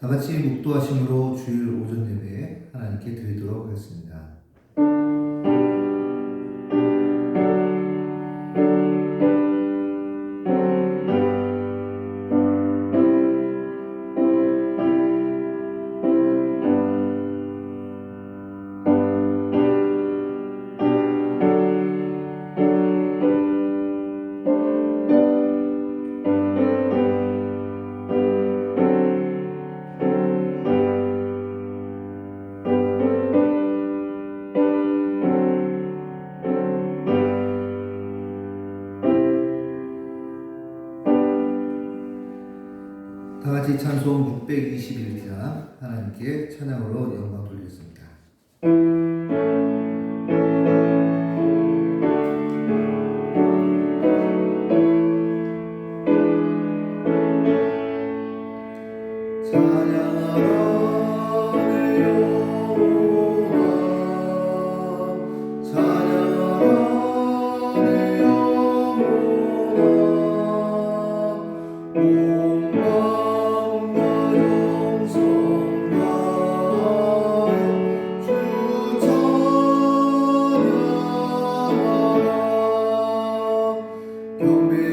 다 같이 묵도하심으로 주일 오전 예배 하나님께 드리도록 하겠습니다. 다 같이 찬송 621장 하나님께 찬양으로 영광 돌리겠습니다. 찬양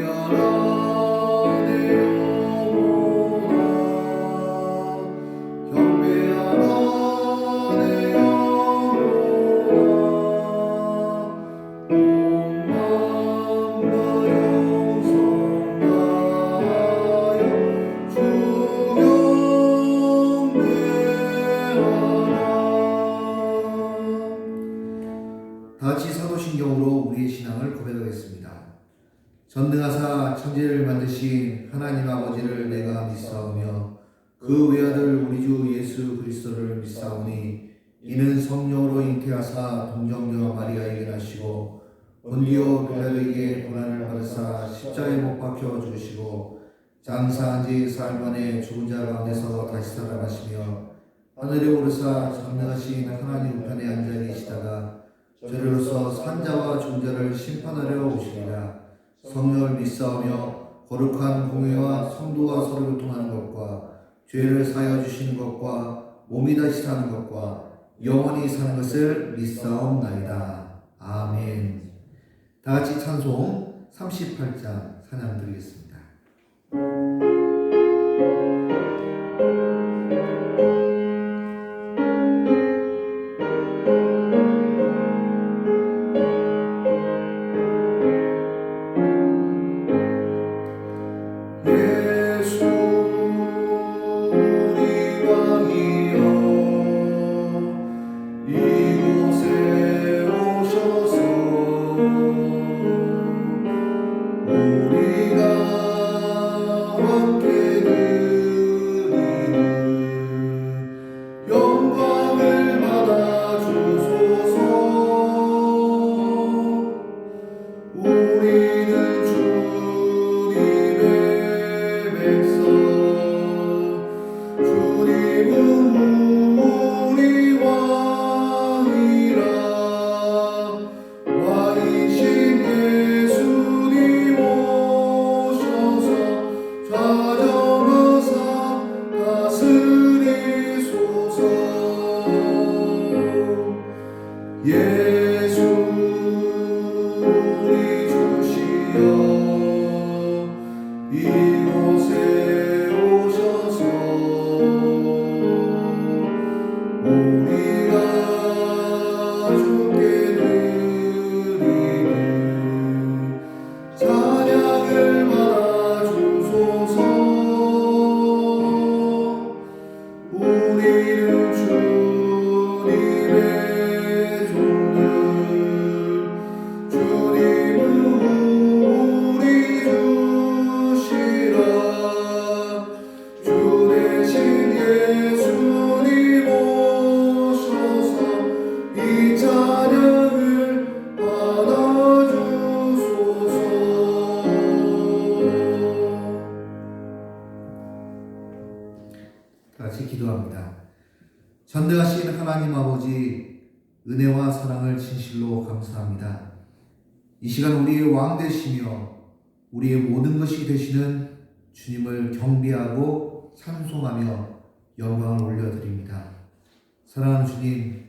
나시고 본디오 빌라도에게 고난을 받으사 십자가에 못 박혀 죽으시고 장사한 지 사흘 만에 죽은 자 가운데서 다시 살아나시며 하늘에 오르사 전능하신 하나님 우편에 앉아 계시다가 저리로서 산자와 중자를 심판하려 오시리라 성령을 믿사오며 거룩한 공회와 성도와 서로 교통하는 것과 죄를 사하여 주시는 것과 몸이 다시 사는 것과 영원히 사는 것을 믿사옵나이다. 아멘. 다 같이 찬송 38장 찬양 드리겠습니다. 주님을 경배하고 찬송하며 영광을 올려드립니다. 사랑하는 주님,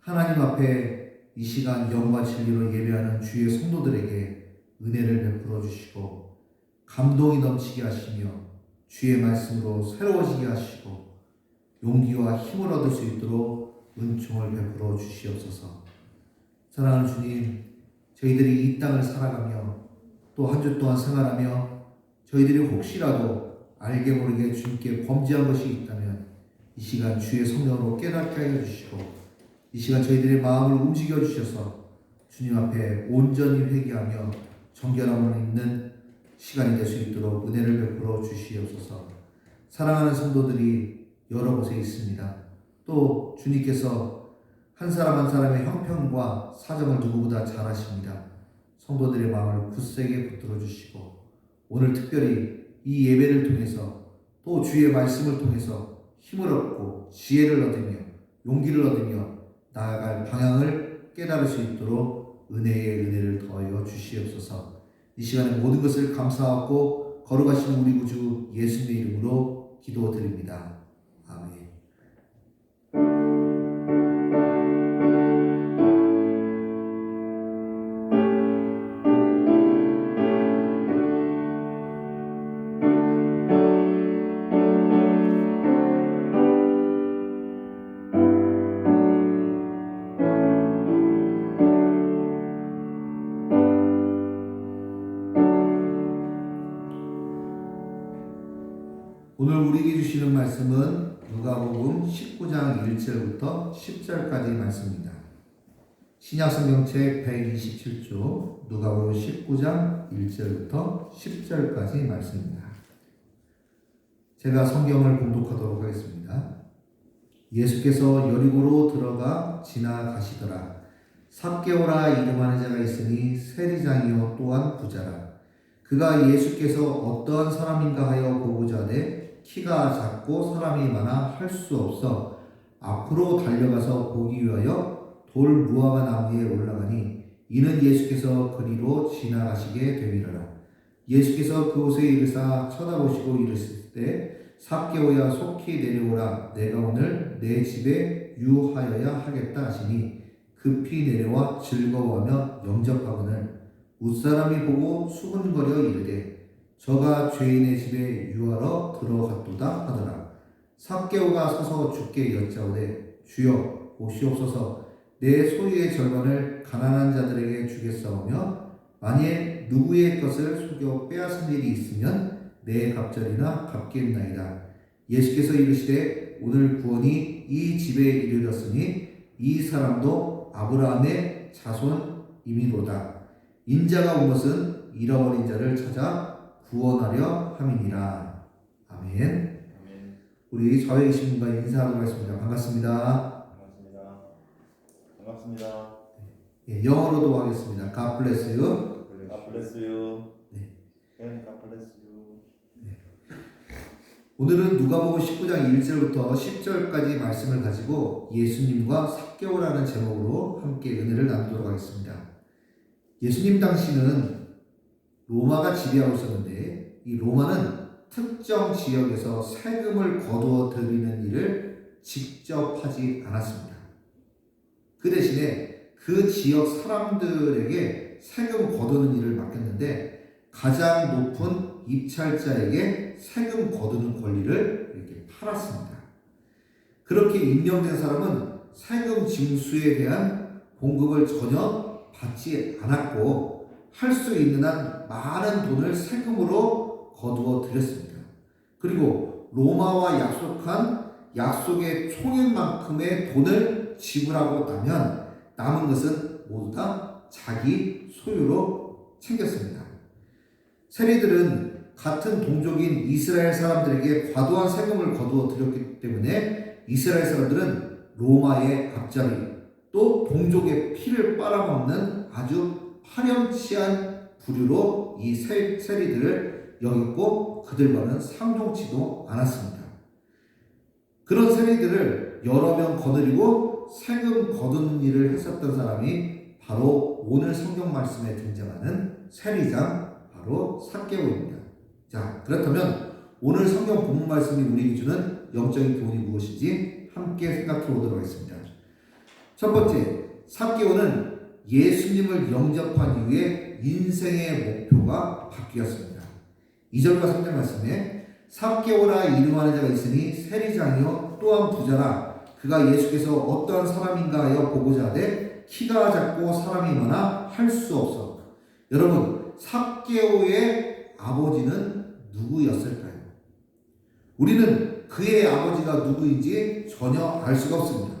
하나님 앞에 이 시간 영과 진리로 예배하는 주의 성도들에게 은혜를 베풀어 주시고 감동이 넘치게 하시며 주의 말씀으로 새로워지게 하시고 용기와 힘을 얻을 수 있도록 은총을 베풀어 주시옵소서. 사랑하는 주님, 저희들이 이 땅을 살아가며 또 한 주 동안 생활하며 저희들이 혹시라도 알게 모르게 주님께 범죄한 것이 있다면 이 시간 주의 성령으로 깨닫게 하여 주시고 이 시간 저희들의 마음을 움직여 주셔서 주님 앞에 온전히 회개하며 정결함을 입는 시간이 될 수 있도록 은혜를 베풀어 주시옵소서. 사랑하는 성도들이 여러 곳에 있습니다. 또 주님께서 한 사람 한 사람의 형편과 사정을 누구보다 잘 아십니다. 성도들의 마음을 굳세게 붙들어 주시고 오늘 특별히 이 예배를 통해서 또 주의 말씀을 통해서 힘을 얻고 지혜를 얻으며 용기를 얻으며 나아갈 방향을 깨달을 수 있도록 은혜의 은혜를 더하여 주시옵소서. 이 시간에 모든 것을 감사하고 거룩하신 우리 구주 예수님의 이름으로 기도드립니다. 말씀은 누가복음 19장 1절부터 10절까지 말씀입니다. 신약성경책 127조 누가복음 19장 1절부터 10절까지 말씀입니다. 제가 성경을 봉독하도록 하겠습니다. 예수께서 여리고로 들어가 지나가시더라. 삭개오라 이름하는 자가 있으니 세리장이요 또한 부자라. 그가 예수께서 어떠한 사람인가 하여 보고자 하되 키가 작고 사람이 많아 할 수 없어 앞으로 달려가서 보기 위하여 돌 무화과 나무에 올라가니 이는 예수께서 그리로 지나가시게 되리라. 예수께서 그곳에 이르사 쳐다보시고 이르실 때 삭개오야 속히 내려오라 내가 오늘 내 집에 유하여야 하겠다 하시니 급히 내려와 즐거워하며 영접하거늘 웃사람이 보고 수근거려 이르되 저가 죄인의 집에 유하러 들어갔도다 하더라. 삭개오가 서서 주께 여짜오되 주여 보시옵소서 내 소유의 절반을 가난한 자들에게 주겠사오며 만일 누구의 것을 속여 빼앗은 일이 있으면 내 갑절이나 갚겠나이다. 예수께서 이르시되 오늘 구원이 이 집에 이르렀으니 이 사람도 아브라함의 자손이미로다. 인자가 온 것은 잃어버린 자를 찾아 구원하려 함이니라. 아멘. 아멘. 우리 좌우에 계신 분과 인사하도록 하겠습니다. 반갑습니다. 반갑습니다. 반갑습니다. 예, 영어로도 하겠습니다. God bless you. God bless you. 네. 네, God bless you. 오늘은 누가복음 19장 1절부터 10절까지 말씀을 가지고 예수님과 삭개오라는 제목으로 함께 은혜를 나누도록 하겠습니다. 예수님 당시는 로마가 지배하고 있었는데 이 로마는 특정 지역에서 세금을 거두어 들이는 일을 직접 하지 않았습니다. 그 대신에 그 지역 사람들에게 세금 거두는 일을 맡겼는데 가장 높은 입찰자에게 세금 거두는 권리를 이렇게 팔았습니다. 그렇게 임명된 사람은 세금 징수에 대한 공급을 전혀 받지 않았고 할 수 있는 한 많은 돈을 세금으로 거두어 드렸습니다. 그리고 로마와 약속한 약속의 총액만큼의 돈을 지불하고 나면 남은 것은 모두 다 자기 소유로 챙겼습니다. 세리들은 같은 동족인 이스라엘 사람들에게 과도한 세금을 거두어 들였기 때문에 이스라엘 사람들은 로마의 앞잡이 또 동족의 피를 빨아먹는 아주 파렴치한 부류로 이 세, 세리들을 여겼고 그들과는 상종치도 않았습니다. 그런 세리들을 여러 명 거느리고 세금 거두는 일을 했었던 사람이 바로 오늘 성경 말씀에 등장하는 세리장 바로 삭개오입니다. 자 그렇다면 오늘 성경 본문 말씀이 우리에게 주는 영적인 교훈이 무엇인지 함께 생각해 보도록 하겠습니다. 첫 번째, 사개오는 예수님을 영접한 이후에 인생의 목표가 바뀌었습니다. 2절과 3절 말씀에 사개오라 이름하는 자가 있으니 세리장이요 또한 부자라 그가 예수께서 어떠한 사람인가 하여 보고자 하되 키가 작고 사람이 많아 할 수 없어. 여러분, 삭개오의 아버지는 누구였을까요? 우리는 그의 아버지가 누구인지 전혀 알 수가 없습니다.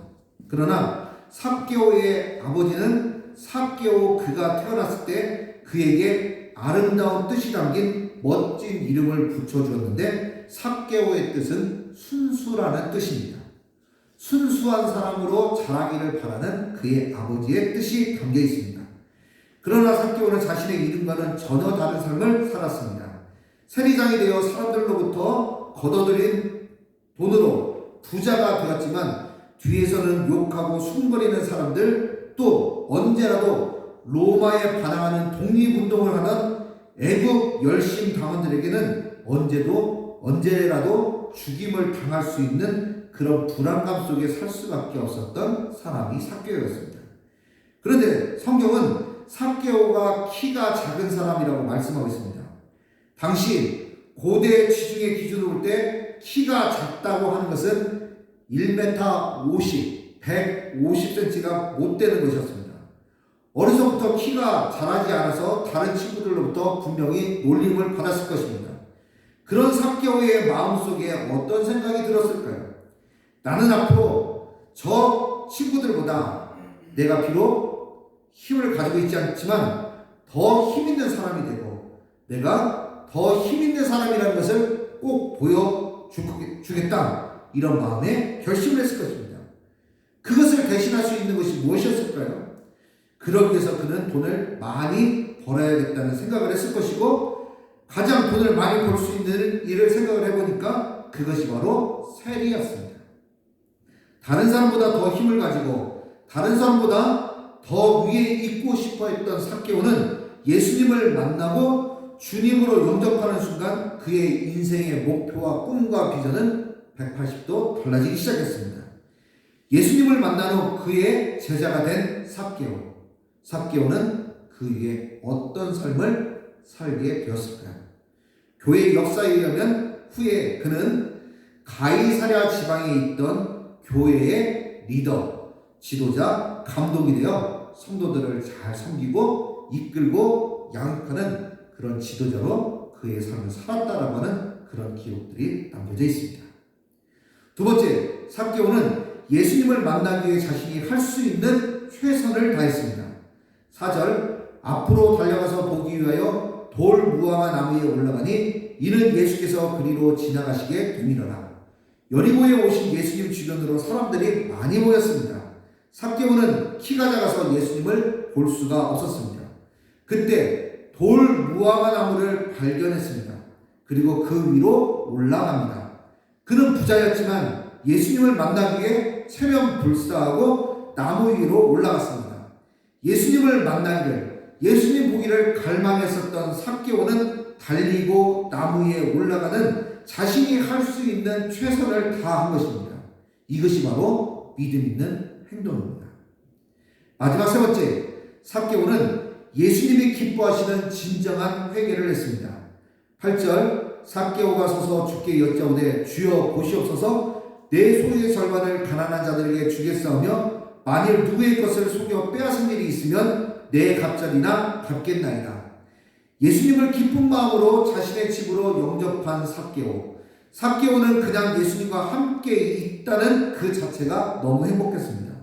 그러나 삭개오의 아버지는 삭개오 그가 태어났을 때 그에게 아름다운 뜻이 담긴 멋진 이름을 붙여주었는데 삭개오의 뜻은 순수라는 뜻입니다. 순수한 사람으로 자라기를 바라는 그의 아버지의 뜻이 담겨 있습니다. 그러나 삭개오는 자신의 이름과는 전혀 다른 삶을 살았습니다. 세리장이 되어 사람들로부터 걷어들인 돈으로 부자가 되었지만 뒤에서는 욕하고 숨거리는 사람들 또 언제라도 로마에 반항하는 독립운동을 하던 애국 열심 당원들에게는 언제도 언제라도 죽임을 당할 수 있는 그런 불안감 속에 살 수밖에 없었던 사람이 삭개오였습니다. 그런데 성경은 삭개오가 키가 작은 사람이라고 말씀하고 있습니다. 당시 고대 지중해 기준으로 볼 때 키가 작다고 하는 것은 1m 50, 150cm가 못 되는 것이었습니다. 어려서부터 키가 자라지 않아서 다른 친구들로부터 분명히 놀림을 받았을 것입니다. 그런 삭개오의 마음속에 어떤 생각이 들었을까요? 나는 앞으로 저 친구들보다 내가 비록 힘을 가지고 있지 않지만 더 힘 있는 사람이 되고 내가 더 힘 있는 사람이라는 것을 꼭 보여주겠다 이런 마음에 결심을 했을 것입니다. 그것을 대신할 수 있는 것이 무엇이었을까요? 그러기 위해서 그는 돈을 많이 벌어야겠다는 생각을 했을 것이고 가장 돈을 많이 벌 수 있는 일을 생각을 해보니까 그것이 바로 세리였습니다. 다른 사람보다 더 힘을 가지고 다른 사람보다 더 위에 있고 싶어 했던 삭개오는 예수님을 만나고 주님으로 영접하는 순간 그의 인생의 목표와 꿈과 비전은 180도 달라지기 시작했습니다. 예수님을 만난 후 그의 제자가 된 삭개오. 삭개오는 그 위에 어떤 삶을 살게 되었을까요? 교회 역사에 의하면 후에 그는 가이사랴 지방에 있던 교회의 리더, 지도자, 감독이 되어 성도들을 잘 섬기고 이끌고 양육하는 그런 지도자로 그의 삶을 살았다라고 하는 그런 기록들이 남겨져 있습니다. 두 번째, 삭개오는 예수님을 만나기 위해 자신이 할 수 있는 최선을 다했습니다. 4절 앞으로 달려가서 보기 위하여 돌 무화과 나무에 올라가니 이는 예수께서 그리로 지나가시게 됨이로라. 여리고에 오신 예수님 주변으로 사람들이 많이 모였습니다. 삭개오는 키가 작아서 예수님을 볼 수가 없었습니다. 그때 돌 무화과 나무를 발견했습니다. 그리고 그 위로 올라갑니다. 그는 부자였지만 예수님을 만나기 위해 체면 불사하고 나무 위로 올라갔습니다. 예수님을 만나기를 예수님 보기를 갈망했었던 삭개오는 달리고 나무 위에 올라가는 자신이 할 수 있는 최선을 다한 것입니다. 이것이 바로 믿음 있는 행동입니다. 마지막 세 번째, 삭개오는 예수님이 기뻐하시는 진정한 회개를 했습니다. 8절 삭개오가 서서 주께 여짜오되 주여 보시옵소서 내 소유의 절반을 가난한 자들에게 주겠사오며 만일 누구의 것을 속여 빼앗은 일이 있으면 내 갑절이나 갚겠나이다. 예수님을 기쁜 마음으로 자신의 집으로 영접한 삭개오. 삭개오는 그냥 예수님과 함께 있다는 그 자체가 너무 행복했습니다.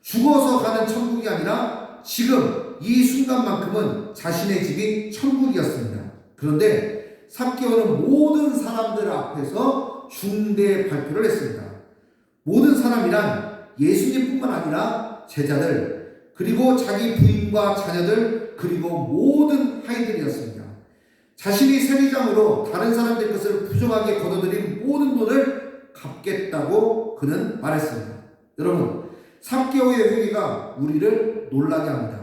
죽어서 가는 천국이 아니라 지금 이 순간만큼은 자신의 집이 천국이었습니다. 그런데 삭개오는 모든 사람들 앞에서 중대 발표를 했습니다. 모든 사람이란 예수님뿐만 아니라 제자들 그리고 자기 부인과 자녀들 그리고 모든 하인들이었습니다. 자신이 세리장으로 다른 사람들 것을 부정하게 걷어들인 모든 돈을 갚겠다고 그는 말했습니다. 여러분, 3개월의 회개가 우리를 놀라게 합니다.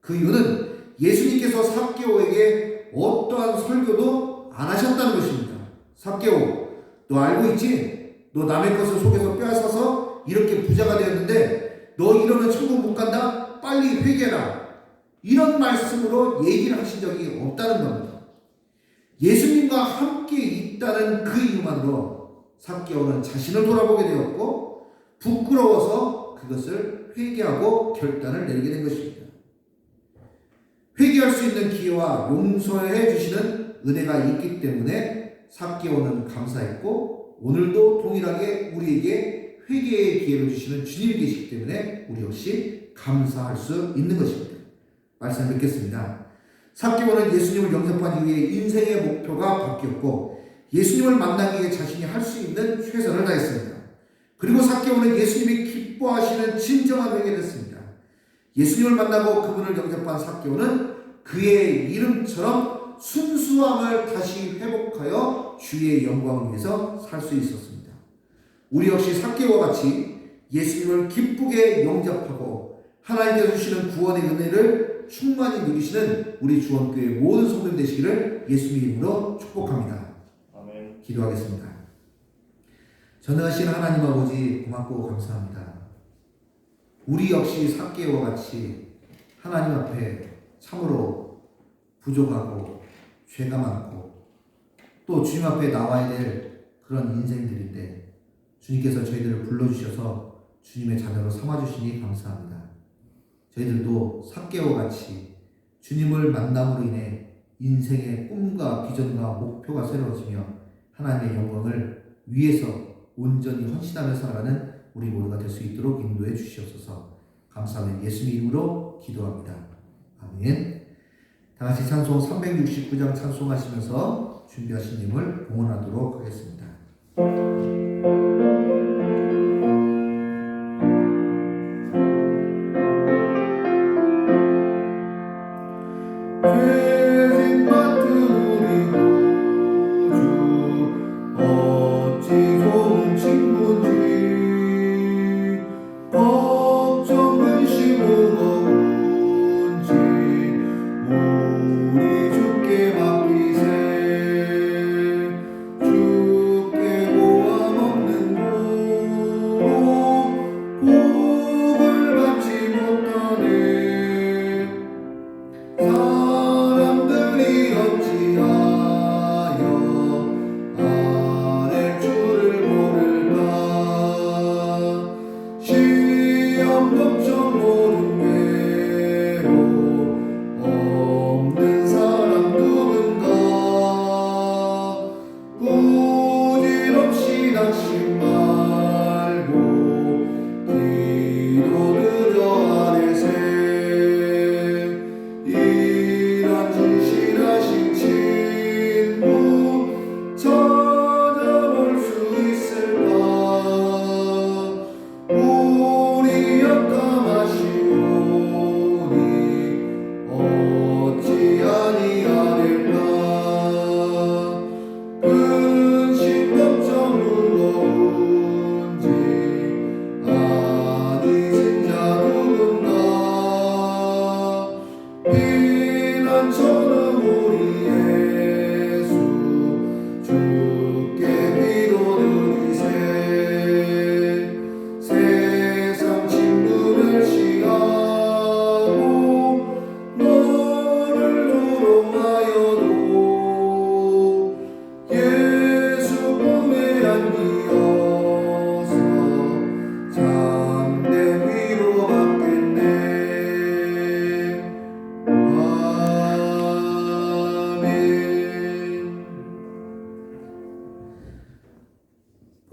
그 이유는 예수님께서 3개월에게 어떠한 설교도 안 하셨다는 것입니다. 삭개오, 너 알고 있지? 너 남의 것을 속에서 빼앗아서 이렇게 부자가 되었는데 너 이러면 천국 못 간다? 빨리 회개라. 이런 말씀으로 얘기를 하신 적이 없다는 겁니다. 예수님과 함께 있다는 그 이유만으로 삭개오는 자신을 돌아보게 되었고 부끄러워서 그것을 회개하고 결단을 내리게 된 것입니다. 회개할 수 있는 기회와 용서해 주시는 은혜가 있기 때문에 삭개오는 감사했고 오늘도 동일하게 우리에게 회개의 기회를 주시는 주님이 계시기 때문에 우리 역시 감사할 수 있는 것입니다. 말씀 듣겠습니다. 삭개오는 예수님을 영접한 이후에 인생의 목표가 바뀌었고 예수님을 만나기 위해 자신이 할 수 있는 최선을 다했습니다. 그리고 삭개오는 예수님이 기뻐하시는 진정한 회개를 했습니다. 예수님을 만나고 그분을 영접한 삭개오는 그의 이름처럼 순수함을 다시 회복하여 주의 영광을 위해서 살 수 있었습니다. 우리 역시 삭개오와 같이 예수님을 기쁘게 영접하고 하나님께서 주시는 구원의 은혜를 충만히 누리시는 우리 주원교회 모든 성도님 되시기를 예수님 이름으로 축복합니다. 아멘. 기도하겠습니다. 전능하신 하나님 아버지 고맙고 감사합니다. 우리 역시 삭개와 같이 하나님 앞에 참으로 부족하고 죄가 많고 또 주님 앞에 나와야 될 그런 인생들인데 주님께서 저희들을 불러주셔서 주님의 자녀로 삼아주시니 감사합니다. 저희들도 삭개와 같이 주님을 만남으로 인해 인생의 꿈과 비전과 목표가 새로워지며 하나님의 영광을 위해서 온전히 헌신하며 살아가는 우리 모두가 될 수 있도록 인도해 주시옵소서. 감사하며 예수님 이름으로 기도합니다. 아멘. 다 같이 찬송 369장 찬송하시면서 준비하신 님을 봉헌하도록 하겠습니다. 죄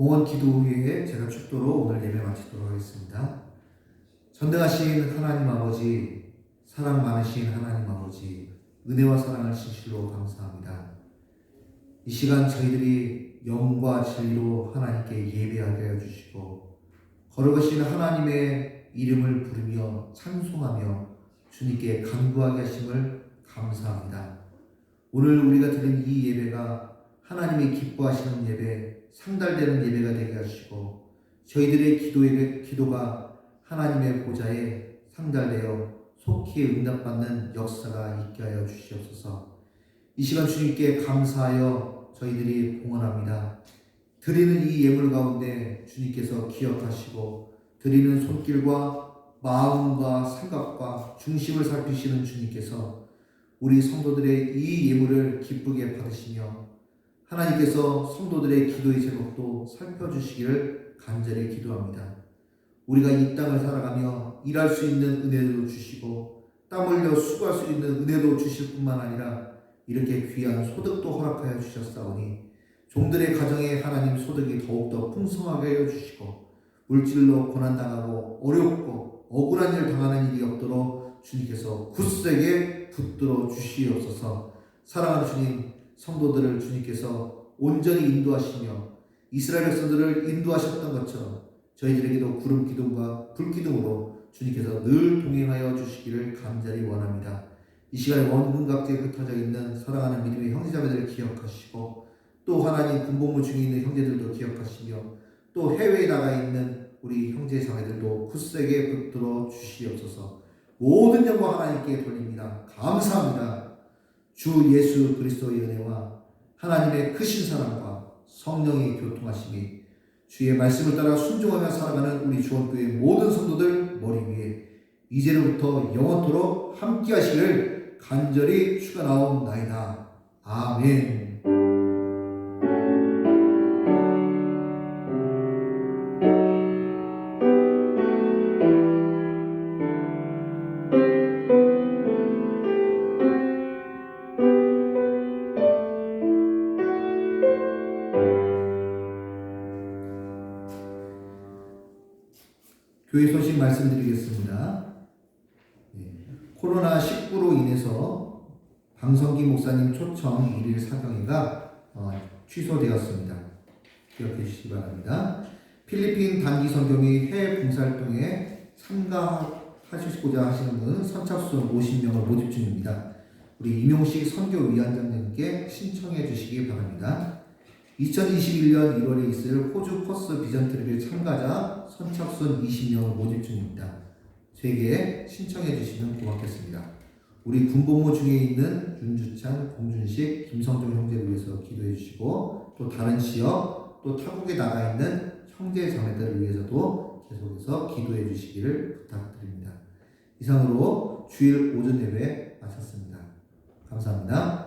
봉헌 기도 후에 제가 축도로 오늘 예배 마치도록 하겠습니다. 전능하신 하나님 아버지, 사랑 많으신 하나님 아버지, 은혜와 사랑을 진실로 감사합니다. 이 시간 저희들이 영과 진리로 하나님께 예배하게 하여 주시고 거룩하신 하나님의 이름을 부르며 찬송하며 주님께 간구하게 하심을 감사합니다. 오늘 우리가 드린 이 예배가 하나님이 기뻐하시는 예배, 상달되는 예배가 되게 하시고 저희들의 기도의 기도가 하나님의 보좌에 상달되어 속히 응답받는 역사가 있게 하여 주시옵소서. 이 시간 주님께 감사하여 저희들이 봉헌합니다. 드리는 이 예물 가운데 주님께서 기억하시고 드리는 손길과 마음과 생각과 중심을 살피시는 주님께서 우리 성도들의 이 예물을 기쁘게 받으시며 하나님께서 성도들의 기도의 제목도 살펴주시기를 간절히 기도합니다. 우리가 이 땅을 살아가며 일할 수 있는 은혜도 주시고 땀 흘려 수고할 수 있는 은혜도 주실 뿐만 아니라 이렇게 귀한 소득도 허락하여 주셨사오니 종들의 가정에 하나님 소득이 더욱더 풍성하게 하여 주시고 물질로 고난당하고 어렵고 억울한 일 당하는 일이 없도록 주님께서 굳세게 붙들어 주시옵소서 사랑하는 주님 성도들을 주님께서 온전히 인도하시며 이스라엘 백성들을 인도하셨던 것처럼 저희들에게도 구름 기둥과 불 기둥으로 주님께서 늘 동행하여 주시기를 간절히 원합니다. 이 시간에 원근 각지에 흩어져 있는 사랑하는 믿음의 형제자매들을 기억하시고 또 하나님 군복무 중에 있는 형제들도 기억하시며 또 해외에 나가 있는 우리 형제 자매들도 굳세게 붙들어 주시옵소서. 모든 영광 하나님께 돌립니다. 감사합니다. 주 예수 그리스도의 은혜와 하나님의 크신 사랑과 성령의 교통하심이 주의 말씀을 따라 순종하며 살아가는 우리 주원교회 모든 성도들 머리 위에 이제로부터 영원토록 함께 하시기를 간절히 축원하옵나이다. 아멘. 초청 일일 사경회가 어, 취소되었습니다. 기억해 주시기 바랍니다. 필리핀 단기 선교 및 해외 봉사활동에 참가하시고자 하시는 분 선착순 50명을 모집 중입니다. 우리 임용식 선교위원장님께 신청해 주시기 바랍니다. 2021년 1월에 있을 호주 코스 비전 트립의 참가자 선착순 20명을 모집 중입니다. 저에게 신청해 주시면 고맙겠습니다. 우리 군복무 중에 있는 윤주찬, 공준식, 김성종 형제를 위해서 기도해 주시고 또 다른 지역 또 타국에 나가 있는 형제 자매들을 위해서도 계속해서 기도해 주시기를 부탁드립니다. 이상으로 주일 오전 예배 마쳤습니다. 감사합니다.